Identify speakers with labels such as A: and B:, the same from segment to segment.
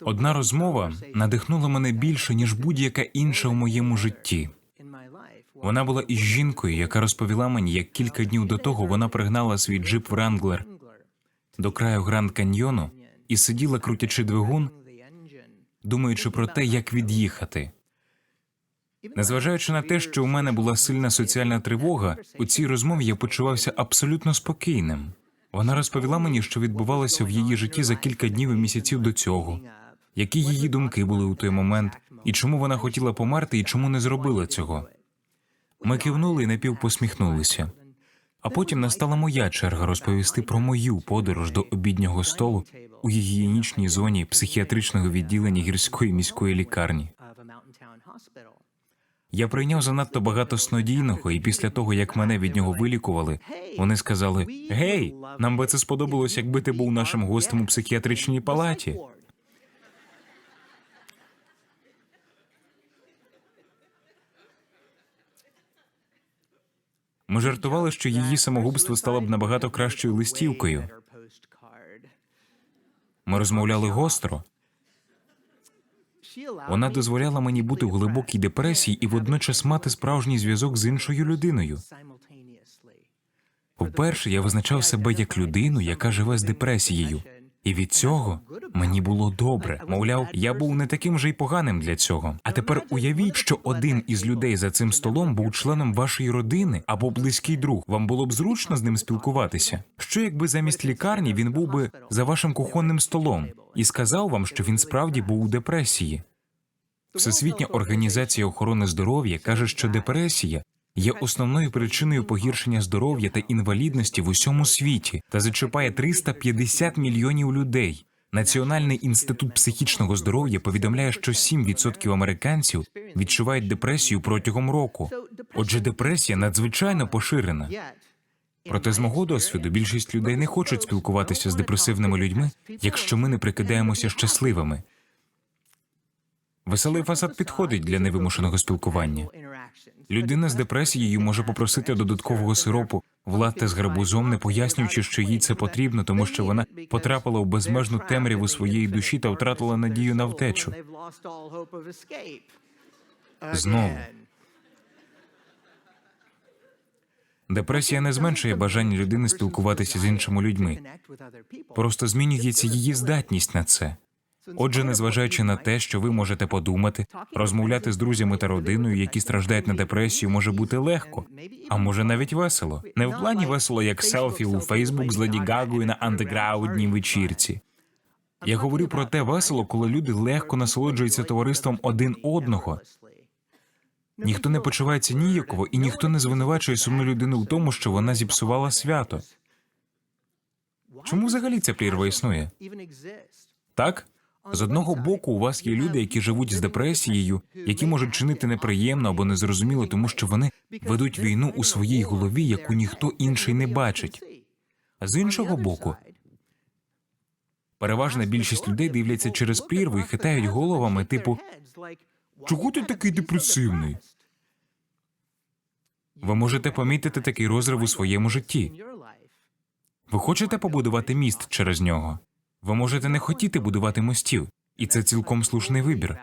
A: Одна розмова надихнула мене більше, ніж будь-яка інша у моєму житті. Вона була із жінкою, яка розповіла мені, як кілька днів до того вона пригнала свій джип Wrangler до краю Гранд Каньйону і сиділа, крутячи двигун, думаючи про те, як від'їхати. Незважаючи на те, що у мене була сильна соціальна тривога, у цій розмові я почувався абсолютно спокійним. Вона розповіла мені, що відбувалося в її житті за кілька днів і місяців до цього, які її думки були у той момент, і чому вона хотіла померти, і чому не зробила цього. Ми кивнули і напівпосміхнулися. А потім настала моя черга розповісти про мою подорож до обіднього столу у гігієнічній зоні психіатричного відділення гірської міської лікарні. Я прийняв занадто багато снодійного, і після того, як мене від нього вилікували, вони сказали: Гей, нам би це сподобалось, якби ти був нашим гостем у психіатричній палаті. Ми жартували, що її самогубство стало б набагато кращою листівкою. Ми розмовляли гостро. Вона дозволяла мені бути в глибокій депресії і водночас мати справжній зв'язок з іншою людиною. Вперше я визначав себе як людину, яка живе з депресією, і від цього мені було добре. Мовляв, я був не таким же й поганим для цього. А тепер уявіть, що один із людей за цим столом був членом вашої родини або близький друг. Вам було б зручно з ним спілкуватися. Що якби замість лікарні він був би за вашим кухонним столом і сказав вам, що він справді був у депресії? Всесвітня організація охорони здоров'я каже, що депресія є основною причиною погіршення здоров'я та інвалідності в усьому світі та зачіпає 350 мільйонів людей. Національний інститут психічного здоров'я повідомляє, що 7% американців відчувають депресію протягом року. Отже, депресія надзвичайно поширена. Проте, з мого досвіду, більшість людей не хочуть спілкуватися з депресивними людьми, якщо ми не прикидаємося щасливими. Веселий фасад підходить для невимушеного спілкування. Людина з депресією може попросити додаткового сиропу в латте з гарбузом, не пояснюючи, що їй це потрібно, тому що вона потрапила в безмежну темряву своєї душі та втратила надію на втечу. Знову. Депресія не зменшує бажання людини спілкуватися з іншими людьми, просто змінюється її здатність на це. Отже, незважаючи на те, що ви можете подумати, розмовляти з друзями та родиною, які страждають на депресію, може бути легко, а може навіть весело. Не в плані весело, як селфі у Фейсбук з Леді Гагою на андеграундній вечірці. Я говорю про те весело, коли люди легко насолоджуються товариством один одного. Ніхто не почувається ніяково, і ніхто не звинувачує сумну людину в тому, що вона зіпсувала свято. Чому взагалі ця прірва існує? Так? З одного боку, у вас є люди, які живуть з депресією, які можуть чинити неприємно або незрозуміло, тому що вони ведуть війну у своїй голові, яку ніхто інший не бачить. А з іншого боку, переважна більшість людей дивляться через прірву і хитають головами, типу чого ти такий депресивний? Ви можете помітити такий розрив у своєму житті. Ви хочете побудувати міст через нього? Ви можете не хотіти будувати мостів, і це цілком слушний вибір.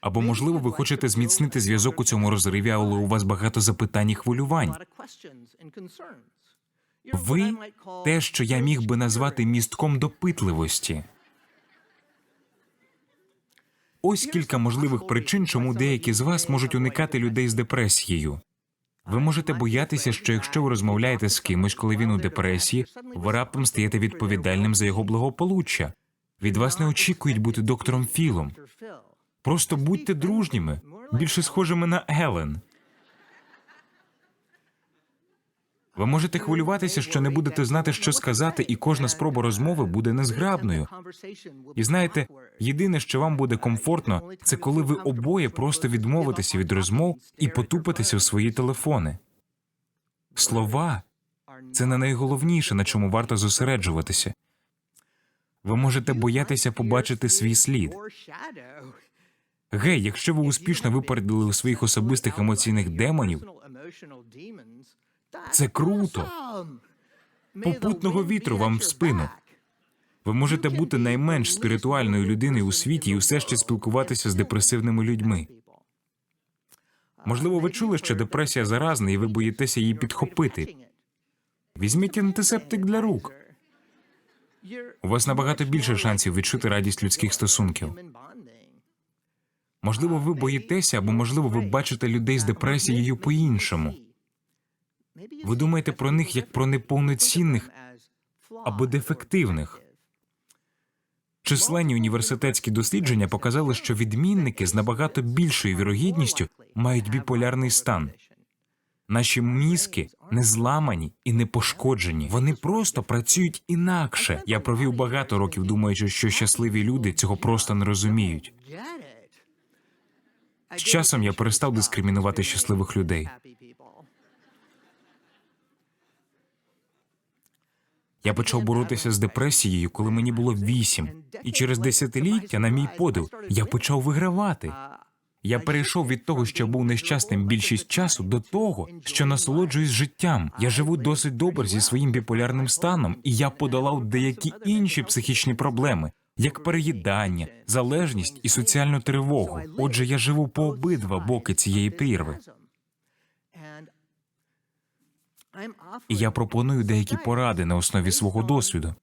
A: Або, можливо, ви хочете зміцнити зв'язок у цьому розриві, але у вас багато запитань і хвилювань. Ви те, що я міг би назвати містком допитливості. Ось кілька можливих причин, чому деякі з вас можуть уникати людей з депресією. Ви можете боятися, що якщо ви розмовляєте з кимось, коли він у депресії, ви раптом стаєте відповідальним за його благополуччя. Від вас не очікують бути доктором Філом. Просто будьте дружніми, більше схожими на Елен. Ви можете хвилюватися, що не будете знати, що сказати, і кожна спроба розмови буде незграбною. І знаєте, єдине, що вам буде комфортно, це коли ви обоє просто відмовитеся від розмов і потупитеся в свої телефони. Слова це не найголовніше, на чому варто зосереджуватися. Ви можете боятися побачити свій слід. Гей, якщо ви успішно випередили своїх особистих емоційних демонів, це круто. Попутного вітру вам в спину. Ви можете бути найменш спіритуальною людиною у світі і усе ще спілкуватися з депресивними людьми. Можливо, ви чули, що депресія заразна, і ви боїтеся її підхопити. Візьміть антисептик для рук. У вас набагато більше шансів відчути радість людських стосунків. Можливо, ви боїтеся, або можливо, ви бачите людей з депресією по-іншому. Ви думаєте про них як про неповноцінних або дефективних. Численні університетські дослідження показали, що відмінники з набагато більшою вірогідністю мають біполярний стан. Наші мізки не зламані і не пошкоджені. Вони просто працюють інакше. Я провів багато років, думаючи, що щасливі люди цього просто не розуміють. З часом я перестав дискримінувати щасливих людей. Я почав боротися з депресією, коли мені було вісім, і через десятиліття, на мій подив, я почав вигравати. Я перейшов від того, що був нещасним більшість часу, до того, що насолоджуюсь життям. Я живу досить добре зі своїм біполярним станом, і я подолав деякі інші психічні проблеми, як переїдання, залежність і соціальну тривогу. Отже, я живу по обидва боки цієї прірви. І я пропоную деякі поради на основі свого досвіду,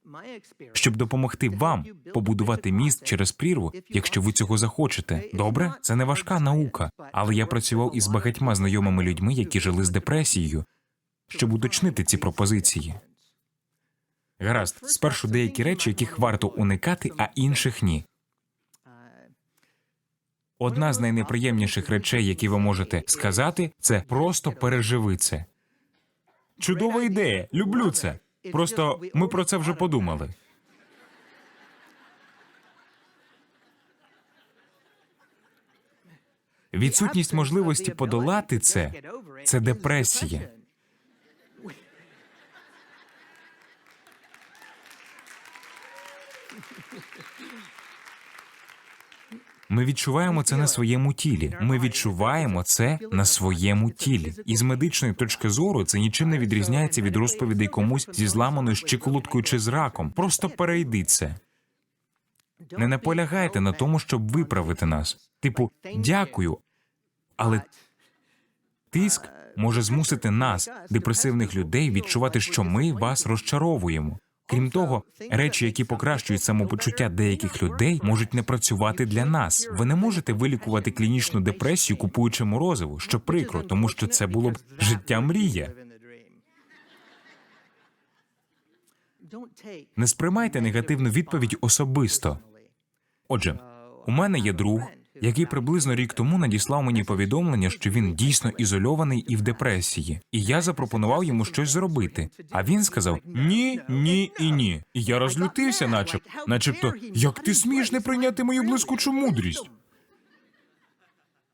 A: щоб допомогти вам побудувати міст через прірву, якщо ви цього захочете. Добре, це не важка наука, але я працював із багатьма знайомими людьми, які жили з депресією, щоб уточнити ці пропозиції. Гаразд, спершу деякі речі, яких варто уникати, а інших ні. Одна з найнеприємніших речей, які ви можете сказати, це просто переживи це. Чудова ідея, люблю це. Просто ми про це вже подумали. Відсутність можливості подолати це це депресія. Ми відчуваємо це на своєму тілі. Ми відчуваємо це на своєму тілі. І з медичної точки зору це нічим не відрізняється від розповідей комусь зі зламаною щиколоткою чи з раком. Просто перейди це. Не наполягайте на тому, щоб виправити нас. Типу, дякую, але тиск може змусити нас, депресивних людей, відчувати, що ми вас розчаровуємо. Крім того, речі, які покращують самопочуття деяких людей, можуть не працювати для нас. Ви не можете вилікувати клінічну депресію, купуючи морозиво, що прикро, тому що це було б життя мрія. Не сприймайте негативну відповідь особисто. Отже, у мене є друг, який приблизно рік тому надіслав мені повідомлення, що він дійсно ізольований і в депресії, і я запропонував йому щось зробити. А він сказав ні, ні і ні. І я розлютився, начеб, начебто, як ти смієш не прийняти мою блискучу мудрість.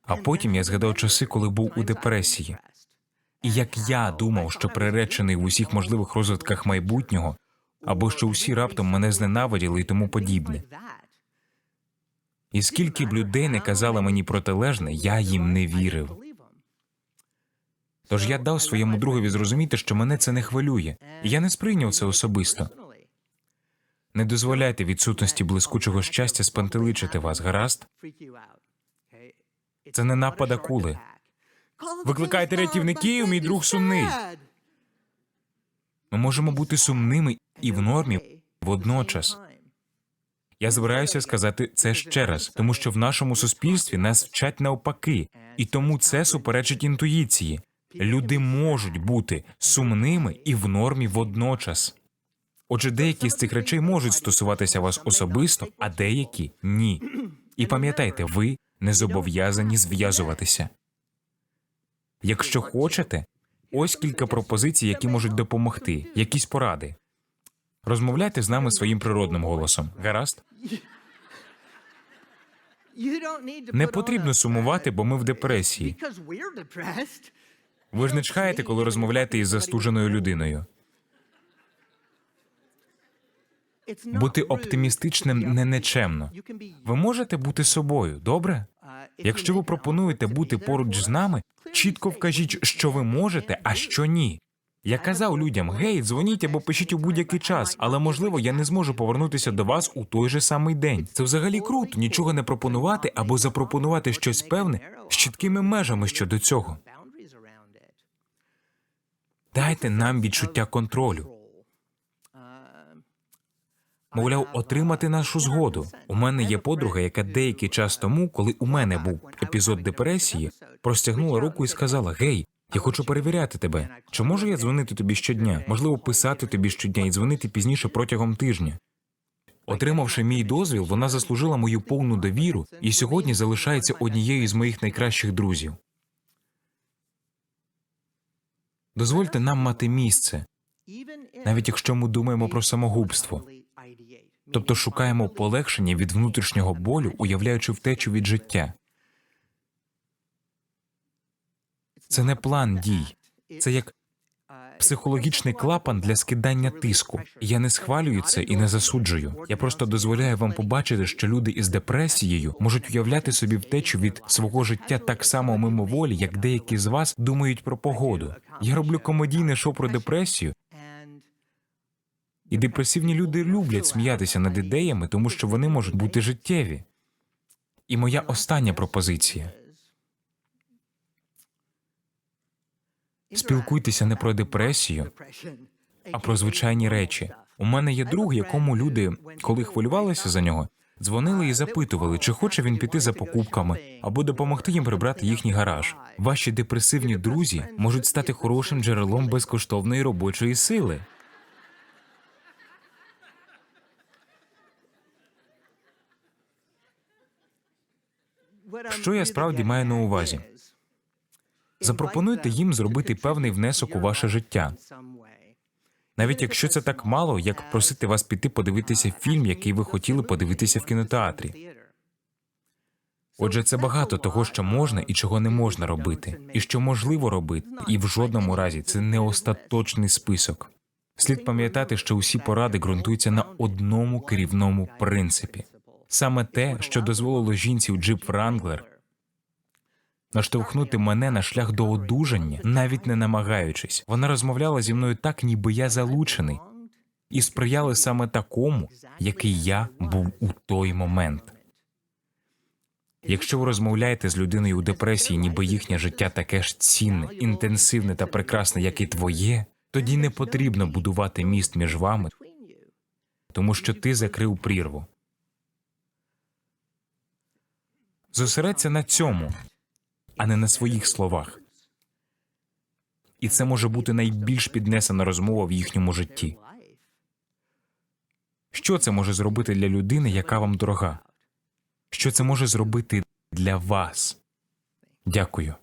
A: А потім я згадав часи, коли був у депресії. І як я думав, що приречений в усіх можливих розвитках майбутнього, або що усі раптом мене зненавиділи і тому подібне. І скільки б людей не казали мені протилежне, я їм не вірив. Тож я дав своєму другові зрозуміти, що мене це не хвилює, і я не сприйняв це особисто. Не дозволяйте відсутності блискучого щастя спантеличити вас, гаразд? Це не напад акули. Викликайте рятівників, мій друг сумний. Ми можемо бути сумними і в нормі водночас. Я збираюся сказати це ще раз, тому що в нашому суспільстві нас вчать навпаки, і тому це суперечить інтуїції. Люди можуть бути сумними і в нормі водночас. Отже, деякі з цих речей можуть стосуватися вас особисто, а деякі ні. І пам'ятайте, ви не зобов'язані зв'язуватися. Якщо хочете, ось кілька пропозицій, які можуть допомогти, якісь поради. Розмовляйте з нами своїм природним голосом. Гаразд?
B: Не потрібно сумувати, бо ми в депресії.
A: Ви ж не чхаєте, коли розмовляєте із застуженою людиною. Бути оптимістичним не нечемно. Ви можете бути собою, добре? Якщо ви пропонуєте бути поруч з нами, чітко вкажіть, що ви можете, а що ні. Я казав людям: гей, дзвоніть або пишіть у будь-який час, але можливо я не зможу повернутися до вас у той же самий день. Це взагалі круто, нічого не пропонувати або запропонувати щось певне з чіткими межами щодо цього. Дайте нам відчуття контролю. Мовляв, отримати нашу згоду. У мене є подруга, яка деякий час тому, коли у мене був епізод депресії, простягнула руку і сказала: Гей, я хочу перевіряти тебе. Чи можу я дзвонити тобі щодня? Можливо, писати тобі щодня і дзвонити пізніше протягом тижня. Отримавши мій дозвіл, вона заслужила мою повну довіру і сьогодні залишається однією з моїх найкращих друзів. Дозвольте нам мати місце, навіть якщо ми думаємо про самогубство, тобто шукаємо полегшення від внутрішнього болю, уявляючи втечу від життя. Це не план дій, це як психологічний клапан для скидання тиску. Я не схвалюю це і не засуджую. Я просто дозволяю вам побачити, що люди із депресією можуть уявляти собі втечу від свого життя так само мимоволі, як деякі з вас думають про погоду. Я роблю комедійне шоу про депресію, і депресивні люди люблять сміятися над ідеями, тому що вони можуть бути життєві. І моя остання пропозиція. Спілкуйтеся не про депресію, а про звичайні речі. У мене є друг, якому люди, коли хвилювалися за нього, дзвонили і запитували, чи хоче він піти за покупками або допомогти їм прибрати їхній гараж. Ваші депресивні друзі можуть стати хорошим джерелом безкоштовної робочої сили.
B: Що я справді маю на увазі?
A: Запропонуйте їм зробити певний внесок у ваше життя. Навіть якщо це так мало, як просити вас піти подивитися фільм, який ви хотіли подивитися в кінотеатрі. Отже, це багато того, що можна і чого не можна робити, і що можливо робити, і в жодному разі це не остаточний список. Слід пам'ятати, що усі поради ґрунтуються на одному керівному принципі. Саме те, що дозволило жінці у Джип Wrangler наштовхнути мене на шлях до одужання, навіть не намагаючись. Вона розмовляла зі мною так, ніби я залучений, і сприяли саме такому, який я був у той момент. Якщо ви розмовляєте з людиною у депресії, ніби їхнє життя таке ж цінне, інтенсивне та прекрасне, як і твоє, тоді не потрібно будувати міст між вами, тому що ти закрив прірву. Зосередься на цьому, а не на своїх словах. І це може бути найбільш піднесена розмова в їхньому житті. Що це може зробити для людини, яка вам дорога? Що це може зробити для вас? Дякую.